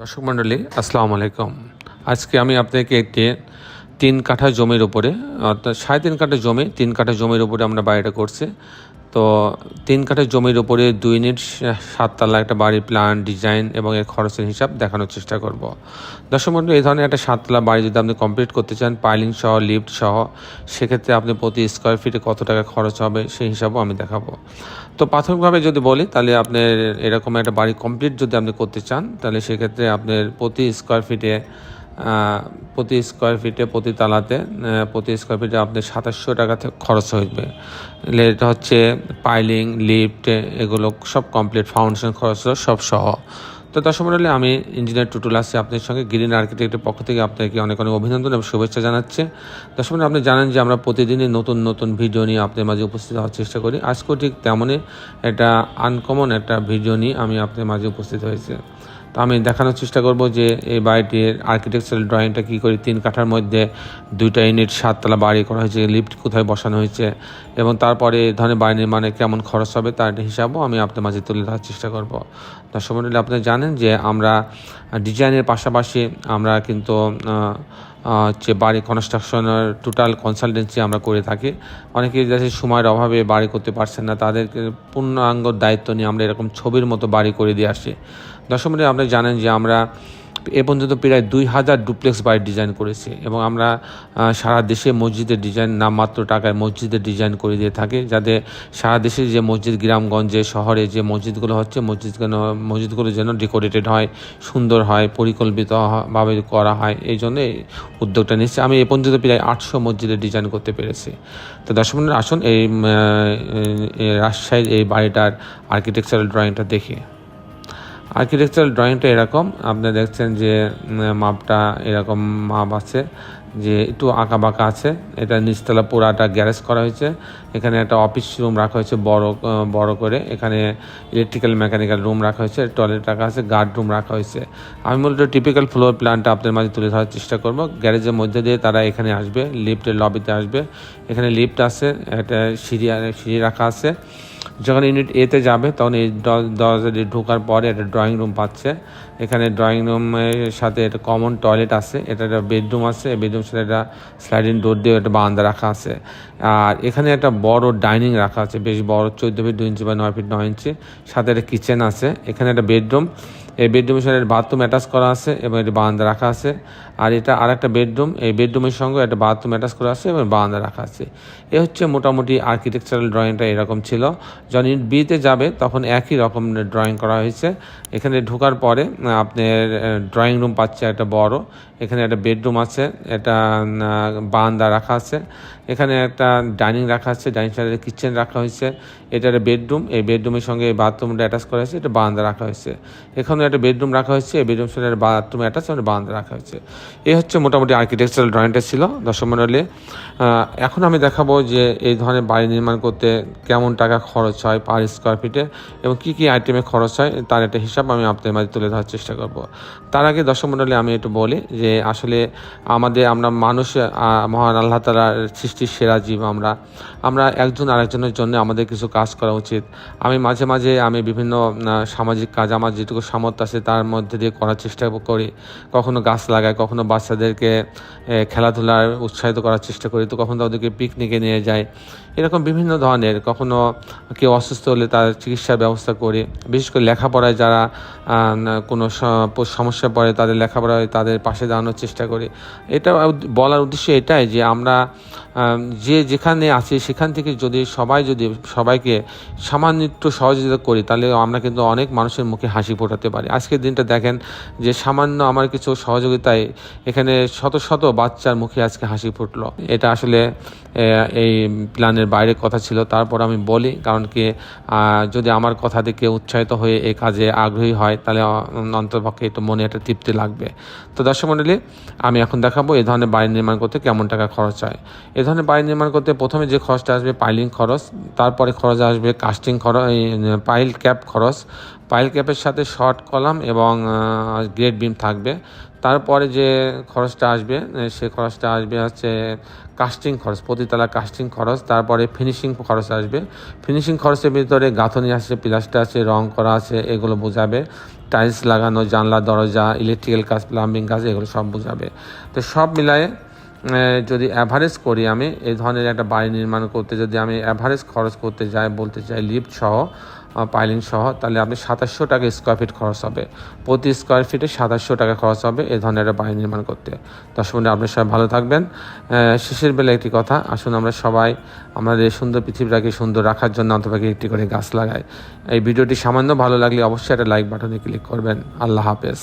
দর্শক মণ্ডলী, আসসালামু আলাইকুম। আজকে আমি আপনাকে একটি তিন কাঠা জমির উপরে, অর্থাৎ সাড়ে তিন কাঠা জমি, তিন কাঠা জমির উপরে আমরা বাড়িটা করছি। তো তিন কাঠা জমির উপরে দুই ইউনিট সাততলা একটা বাড়ির প্ল্যান ডিজাইন এবং এর খরচের হিসাব দেখানোর চেষ্টা করব। দর্শক মণ্ডলী, এই ধরনের একটা সাততলা বাড়ি যদি আপনি কমপ্লিট করতে চান পাইলিং সহ লিফট সহ, সেক্ষেত্রে আপনি প্রতি স্কোয়ার ফিটে কত টাকা খরচ হবে সেই হিসাবও আমি দেখাবো। তো প্রাথমিকভাবে যদি বলি, তাহলে আপনার এরকম একটা বাড়ি কমপ্লিট যদি আপনি করতে চান, তাহলে সেক্ষেত্রে আপনার প্রতি স্কোয়ার ফিটে প্রতি স্কোয়ার ফিটে প্রতি তালাতে প্রতি স্কোয়ার ফিটে আপনার সাতাশশো টাকা খরচ হইবে। এটা হচ্ছে পাইলিং লিফট এগুলো সব কমপ্লিট ফাউন্ডেশন খরচ সব সহ। তো দর্শক মন্ডলী, আমি ইঞ্জিনিয়ার টুটুল আসছি আপনার সঙ্গে। গ্রিন আর্কিটেক্টের পক্ষ থেকে আপনাকে অনেক অনেক অভিনন্দন এবং শুভেচ্ছা জানাচ্ছে। দর্শক মন্ডলী, আপনি জানেন যে আমরা প্রতিদিনই নতুন নতুন ভিডিও নিয়ে আপনার মাঝে উপস্থিত হওয়ার চেষ্টা করি। আজকেও ঠিক তেমনই একটা আনকমন একটা ভিডিও নিয়ে আমি আপনার মাঝে উপস্থিত হয়েছে। তো আমি দেখানোর চেষ্টা করব যে এই বাড়িটির আর্কিটেকচারাল ড্রয়িংটা কী করে। তিন কাঠার মধ্যে দুইটা ইউনিট সাততলা বাড়ি করা হয়েছে লিফট কোথায় বসানো হয়েছে এবং তারপরে এই ধরনের বাড়ি নির্মাণে কেমন খরচ হবে তার হিসাবও আমি আপনার মাঝে তুলে ধরার চেষ্টা করব। দর্শক সময় আপনি জানেন যে আমরা ডিজাইনের পাশাপাশি আমরা কিন্তু হচ্ছে বাড়ি কনস্ট্রাকশনের টোটাল কনসালটেন্সি আমরা করে থাকি। অনেকে যাতে সময়ের অভাবে বাড়ি করতে পারছেন না, তাদেরকে পূর্ণাঙ্গ দায়িত্ব নিয়ে আমরা এরকম ছবির মতো বাড়ি করে দিয়ে আসি দশমীর আপনি জানেন যে আমরা এ পর্যন্ত প্রায় দুই হাজার ডুপ্লেক্স বাড়ির ডিজাইন করেছি এবং আমরা সারা দেশে মসজিদের ডিজাইন নামমাত্র টাকায় মসজিদের ডিজাইন করে দিয়ে থাকি, যাতে সারা দেশে যে মসজিদ, গ্রামগঞ্জে, শহরে যে মসজিদগুলো হচ্ছে, মসজিদগুলো মসজিদগুলো যেন ডেকোরেটেড হয়, সুন্দর হয় পরিকল্পিতভাবে করা হয়, এই জন্য উদ্যোগটা নিচ্ছি আমি এ পর্যন্ত প্রায় আটশো মসজিদের ডিজাইন করতে পেরেছি। তো মণ্ডলী আসুন এই রাজশাহীর এই বাড়িটার আর্কিটেকচারাল ড্রয়িংটা দেখি। আর্কিটেকচারাল ড্রয়িংটা এরকম। আপনি দেখছেন যে মাপটা এরকম মাপ আছে, যে একটু আঁকা বাঁকা আছে। এটা নিচতলা পুরাটা গ্যারেজ করা হয়েছে। এখানে একটা অফিস রুম রাখা হয়েছে বড় বড় করে। এখানে ইলেকট্রিক্যাল মেকানিক্যাল রুম রাখা হয়েছে টয়লেট রাখা আছে গার্ড রুম রাখা হয়েছে। আমি মূলত টিপিক্যাল ফ্লোর প্ল্যানটা আপনাদের মাঝে তুলে ধরার চেষ্টা করব। গ্যারেজের মধ্যে দিয়ে তারা এখানে আসবে লিফটের লবিতে আসবে। এখানে লিফট আছে, একটা সিঁড়ি সিঁড়ি রাখা আছে। যখন ইউনিট এতে যাবে, তখন এই দ- দরজা দিয়ে ঢোকার পরে একটা ড্রয়িং রুম পাচ্ছে। এখানে ড্রয়িং রুমের সাথে একটা কমন টয়লেট আছে, এটা একটা বেডরুম আছে বেডরুম সাথে একটা স্লাইডিং ডোর দিয়ে একটা বারান্দা রাখা আছে। আর এখানে একটা বড় ডাইনিং রাখা আছে, বেশ বড়, চোদ্দ ফিট দুই ইঞ্চি বা নয় ফিট নয় ইঞ্চি। সাথে একটা কিচেন আছে, এখানে একটা বেডরুম এই বেডরুমের সাথে বাথরুম অ্যাটাচ করা আছে এবং একটি বারান্দা রাখা আছে। আর এটা আর একটা বেডরুম, এই বেডরুমের সঙ্গে একটা বাথরুম অ্যাটাচ করা আছে এবং বারান্দা রাখা আছে। এ হচ্ছে মোটামুটি আর্কিটেকচারাল ড্রয়িংটা এরকম ছিল। যখন ইউনিট বিতে যাবে, তখন একই রকম ড্রয়িং করা হয়েছে। এখানে ঢোকার পরে আপনার ড্রয়িং রুম পাচ্ছে একটা বড়। এখানে একটা বেডরুম আছে, এটা বারান্দা রাখা আছে। এখানে একটা ডাইনিং রাখা আছে, ডাইনিং সাইডে কিচেন রাখা হয়েছে। এটা একটা বেডরুম, এই বেডরুমের সঙ্গে এই বাথরুমটা অ্যাটাচ করা হয়েছে, এটা বারান্দা রাখা হয়েছে। এখানে একটা বেডরুম রাখা হয়েছে, এই বেডরুম সাথে বাথরুম অ্যাটাচ বারান্দা রাখা হয়েছে। এই হচ্ছে মোটামুটি আর্কিটেকচারাল ড্রয়িংটা ছিল দর্শক মণ্ডলী এখন আমি দেখাবো যে এই ধরনের বাড়ি নির্মাণ করতে কেমন টাকা খরচ হয় পার স্কোয়ার ফিটে এবং কী কী আইটেমে খরচ হয়, তার একটা হিসাব আমি আপনাদের মাঝে তুলে ধরার চেষ্টা করব। তার আগে দর্শক মণ্ডলী আমি একটু বলি যে আসলে আমাদের, আমরা মানুষ মহান আল্লাহ তালার সৃষ্টির সেরা জীব আমরা। আমরা একজন আরেকজনের জন্য আমাদের কিছু কাজ করা উচিত। আমি মাঝে মাঝে আমি বিভিন্ন সামাজিক কাজ, আমার যেটুকু সামর্থ্য আছে তার মধ্যে দিয়ে করার চেষ্টা করি। কখনো গাছ লাগাই, কখনো বাচ্চাদেরকে খেলাধুলার উৎসাহিত করার চেষ্টা করি, তো কখনো তাদেরকে পিকনিকে নিয়ে যাই। এরকম বিভিন্ন ধরনের, কখনো কেউ অসুস্থ হলে তার চিকিৎসার ব্যবস্থা করি। বিশেষ করে লেখাপড়ায় যারা কোনো সমস্যা পড়ে, তাদের লেখাপড়ায় তাদের পাশে দাঁড়ানোর চেষ্টা করি। এটা বলার উদ্দেশ্য এটাই যে আমরা যে যেখানে আছি, সেখান থেকে যদি সবাই যদি সবাইকে সামান্য একটু সহযোগিতা করি, তাহলে আমরা কিন্তু অনেক মানুষের মুখে হাসি ফোটাতে পারি। আজকের দিনটা দেখেন যে সামান্য আমার কিছু সহযোগিতায় এখানে শত শত বাচ্চার মুখে আজকে হাসি ফুটলো। এটা আসলে এই প্ল্যানের বাইরে কথা ছিল, তারপর আমি বলি, কারণ কি যদি আমার কথা থেকে উৎসাহিত হয়ে এই কাজে আগ্রহী হয়, তাহলে অ- অন্ততপক্ষে একটু মনে একটা তৃপ্তি লাগবে। তো দর্শক মণ্ডলী আমি এখন দেখাবো এ ধরনের বাড়ি নির্মাণ করতে কেমন টাকা খরচ হয়। এ ধরনের বাড়ি নির্মাণ করতে প্রথমে যে খরচটা আসবে পাইলিং খরচ, তারপরে খরচ আসবে কাস্টিং খরচ পাইল ক্যাপ খরচ। পাইল ক্যাপের সাথে শর্ট কলাম এবং গ্রেড বিম থাকবে। তারপরে যে খরচটা আসবে সে খরচটা আসবে হচ্ছে কাস্টিং খরচ, প্রতিতলা কাস্টিং খরচ, তারপরে ফিনিশিং খরচ আসবে। ফিনিশিং খরচের ভিতরে গাঁথনি আছে প্লাস্টার আছে, রং করা আছে, এগুলো বোঝাবে। টাইলস লাগানো, জানলা, দরজা ইলেকট্রিক্যাল কাজ প্লাম্বিং কাজ, এগুলো সব বোঝাবে। তো সব মিলায়ে যদি অ্যাভারেজ করি আমি এই ধরনের একটা বাড়ি নির্মাণ করতে যদি আমি অ্যাভারেজ খরচ করতে যাই বলতে চাই লিফট সহ পাইলিং সহ তাহলে আপনি সাতাশশো টাকা স্কোয়ার ফিট খরচ হবে। প্রতি স্কোয়ার ফিটে সাতাশশো টাকা খরচ হবে এই ধরনের একটা বাড়ি নির্মাণ করতে। দর্শক বন্ধু, আপনি সবাই ভালো থাকবেন। শেষের বেলা একটি কথা আসুন আমরা সবাই আমাদের এই সুন্দর পৃথিবীটাকে সুন্দর রাখার জন্য অন্তপাকে একটি করে গাছ লাগাই। এই ভিডিওটি সামান্য ভালো লাগলে অবশ্যই একটা লাইক বাটনে ক্লিক করবেন। আল্লাহ হাফেজ।